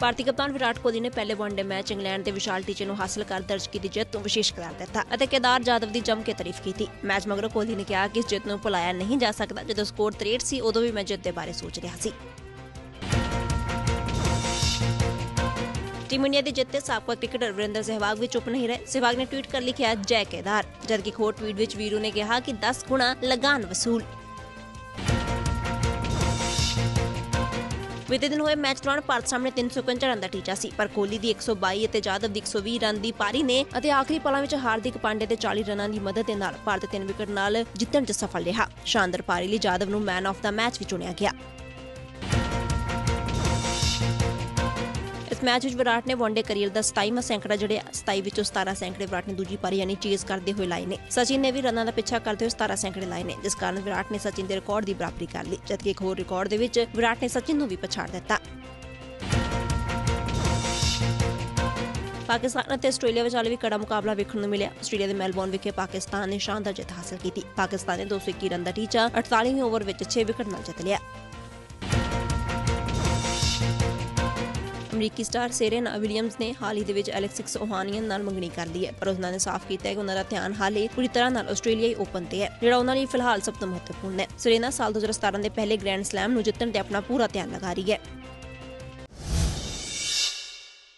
ਭਾਰਤੀ ਕਪਤਾਨ ਵਿਰਾਟ ਕੋਹਲੀ ਨੇ ਪਹਿਲੇ ਵਨਡੇ ਮੈਚ ਇੰਗਲੈਂਡ ਦੇ ਵਿਸ਼ਾਲ ਟੀਚੇ ਨੂੰ ਹਾਸਲ ਕਰ ਦਰਜ ਕੀਤੀ ਜਿੱਤ ਨੂੰ ਵਿਸ਼ੇਸ਼ ਕਰਾਰ ਦਿੱਤਾ ਅਤੇ ਕੇਦਾਰ ਜਾਦਵ ਦੀ ਜੰਮ ਕੇ ਤਾਰੀਫ ਕੀਤੀ। ਮੈਚ ਮਗਰੋਂ ਕੋਹਲੀ ਨੇ ਕਿਹਾ ਕਿ ਇਸ ਜਿੱਤ ਨੂੰ ਭੁਲਾਇਆ ਨਹੀਂ ਜਾ ਸਕਦਾ। ਜਦੋਂ ਸਕੋਰ 63 ਸੀ, ਉਦੋਂ ਵੀ ਮੈਂ ਜਿੱਤ ਦੇ ਬਾਰੇ ਸੋਚ ਰਿਹਾ ਸੀ। ਟੀਮ ਇੰਡੀਆ ਦੀ ਜਿੱਤ ਤੇ ਸਾਬਕਾ ਕ੍ਰਿਕਟਰ ਵਰਿੰਦਰ ਸਹਿਵਾਗ ਵੀ ਚੁੱਪ ਨਹੀਂ ਰਹੇ। ਸਹਿਵਾਗ ਨੇ ਟਵੀਟ ਕਰ ਲਿਖਿਆ, ਜੈ ਕੇਦਾਰ। ਜਦਕਿ ਇੱਕ ਟਵੀਟ ਵਿੱਚ ਵੀਰੂ ਨੇ ਕਿਹਾ ਕਿ 10 ਗੁਣਾ ਲਗਾਨ ਵਸੂਲ। ਬੀਤੇ ਦਿਨ ਹੋਏ ਮੈਚ ਦੌਰਾਨ ਭਾਰਤ ਸਾਹਮਣੇ 351 ਰਨ ਦਾ ਟੀਚਾ ਸੀ, ਪਰ ਕੋਹਲੀ ਦੀ 122 ਅਤੇ ਜਾਦਵ ਦੀ 120 ਰਨ ਦੀ ਪਾਰੀ ਨੇ ਅਤੇ ਆਖਰੀ ਪਲਾਂ ਵਿੱਚ ਹਾਰਦਿਕ ਪਾਂਡੇ ਦੇ 40 ਰਨਾਂ ਦੀ ਮਦਦ ਦੇ ਨਾਲ ਭਾਰਤ ਤਿੰਨ ਵਿਕਟ ਨਾਲ ਜਿੱਤਣ 'ਚ ਸਫਲ ਰਿਹਾ। ਸ਼ਾਨਦਾਰ ਪਾਰੀ ਲਈ ਜਾਦਵ ਨੂੰ ਮੈਨ ਆਫ ਦਾ ਮੈਚ ਵੀ ਚੁਣਿਆ ਗਿਆ। ਇਸ ਮੈਚ ਵਿੱਚ ਵਿਰਾਟ ਨੇ ਵਨਡੇ ਕਰੀਅਰ ਦਾ 27ਵਾਂ ਸੈਂਕੜਾ ਜੜਿਆ 27 ਵਿੱਚੋਂ 17 ਸੈਂਕੜੇ ਵਿਰਾਟ ਨੇ ਦੂਜੀ ਪਾਰੀ ਯਾਨੀ ਚੇਜ਼ ਕਰਦੇ ਹੋਏ ਲਾਏ ਨੇ। ਸਚਿਨ ਨੇ ਵੀ ਰਨਾਂ ਦਾ ਪਿੱਛਾ ਕਰਦੇ ਹੋਏ 17 ਸੈਂਕੜੇ ਲਾਏ ਨੇ, ਜਿਸ ਕਾਰਨ ਵਿਰਾਟ ਨੇ ਸਚਿਨ ਦੇ ਰਿਕਾਰਡ ਦੀ ਬਰਾਬਰੀ ਕਰ ਲਈ, ਜਦਕਿ ਇੱਕ ਹੋਰ ਰਿਕਾਰਡ ਦੇ ਵਿੱਚ ਵਿਰਾਟ ਨੇ ਸਚਿਨ ਨੂੰ ਵੀ ਪਛਾੜ ਦਿੱਤਾ। ਪਾਕਿਸਤਾਨ ਅਤੇ ਆਸਟ੍ਰੇਲੀਆ ਵਿਚਾਲੇ ਵੀ ਕੜਾ ਮੁਕਾਬਲਾ ਵੇਖਣ ਨੂੰ ਮਿਲਿਆ। ਆਸਟ੍ਰੇਲੀਆ ਦੇ ਮੈਲਬੌਰਨ ਵਿਖੇ ਪਾਕਿਸਤਾਨ ਨੇ ਸ਼ਾਨਦਾਰ ਜਿੱਤ ਹਾਸਲ ਕੀਤੀ। ਪਾਕਿਸਤਾਨ ਨੇ 221 ਰਨ ਦਾ ਟੀਚਾ 48ਵੇਂ ਓਵਰ ਵਿੱਚ 6 ਵਿਕਟ ਨਾਲ ਜਿੱਤ ਲਿਆ। ਅਮਰੀਕੀ ਸਟਾਰ ਸੇਰੇਨਾ ਵਿਲੀਅਮਸ ਨੇ ਹਾਲ ਹੀ ਦੇ ਵਿੱਚ ਐਲੈਕਸਿਸ ਓਹਾਨੀਅਨ ਨਾਲ ਮੰਗਣੀ ਕਰ ਲਈ ਹੈ, ਪਰ ਉਹਨਾਂ ਨੇ ਸਾਫ਼ ਕੀਤਾ ਹੈ ਕਿ ਉਹਨਾਂ ਦਾ ਧਿਆਨ ਹਾਲੇ ਪੂਰੀ ਤਰ੍ਹਾਂ ਨਾਲ ਆਸਟ੍ਰੇਲੀਆਈ ਓਪਨ ਤੇ ਹੈ, ਜਿਹੜਾ ਉਹਨਾਂ ਲਈ ਫਿਲਹਾਲ ਸਭ ਤੋਂ ਮਹੱਤਵਪੂਰਨ ਹੈ। ਸੇਰੇਨਾ ਸਾਲ 2017 ਦੇ ਪਹਿਲੇ ਗ੍ਰੈਂਡ ਸਲੈਮ ਨੂੰ ਜਿੱਤਣ ਤੇ ਆਪਣਾ ਪੂਰਾ ਧਿਆਨ ਲਗਾ ਰਹੀ ਹੈ।